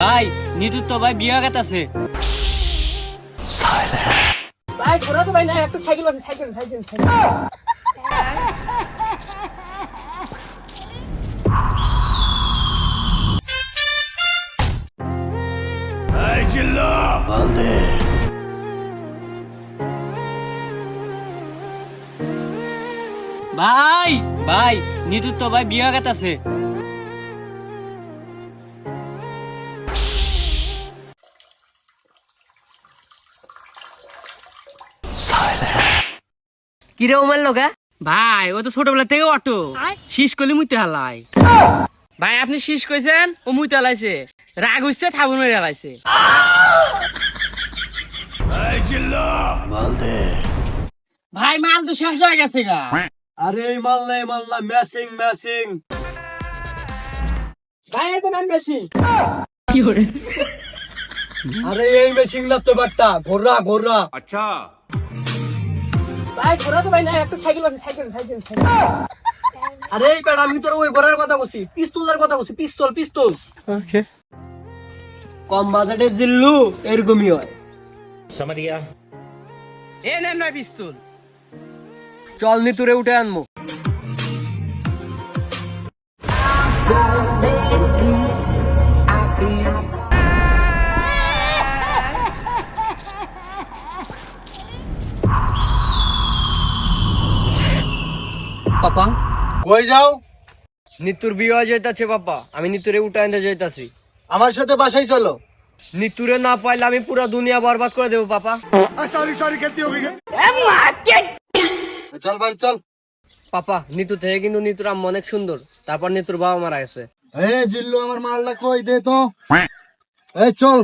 ভাই নিতুর তো ভাই বিয়ে গেতাছে ভাই ঘোরা তো ভাই না একটা সাইকেল আছে সাইকেল সাইকেল সাইকেল। ভাই ভাই নিতুর তো ভাই বিয়ে গেতাছে কিরে ওমার লোকা ভাই ও তো ছোটবেলা থেকে অটো। শীষ করলে মুইতে হালাই। ভাই আপনি শীষ কইছেন? ও মুইতে হালাইছে। রাগ হইছে থাবুন মেরে হালাইছে। ভাই মাল তো শেষ হয়ে গেছে গা। আরে এই মাল নাই মাল না ম্যাচিং ম্যাচিং। ভাই এই তো নাম বেশি আরে এই মেশিন না তো বাট্টা ঘোরা ঘোরা। ভাই ঘোরা তো ভাই না একটা সাইকেল আছে সাইকেল সাইকেল সাইকেল। আরে এই বেটা আমি তোর ওই ঘোরার কথা বলছি পিস্তলের কথা বলছি পিস্তল পিস্তল। কম বাজেটে জিল্লু এরকমই হয়। এ নেন ভাই পিস্তল। চল নি তোরে উঠে আনমু। পাপা। কই যাও? নিতুর বিয়ে যাইতাছে পাপা। আমি নিতুরে উঠে আনতে যাইতাছি। আমার সাথে বাসায় চলো। নিতুরে না পাইলে আমি পুরো দুনিয়া বরবাদ করে দেবো পাপা। চল বাড়ি চল। পাপা নিতু থেকে কিন্তু নিতুর আম্মা অনেক সুন্দর। তারপর নিতুর বাবা মারা গেছে। এ জিল্লু আমার মালটা কই দে তো? এই চল।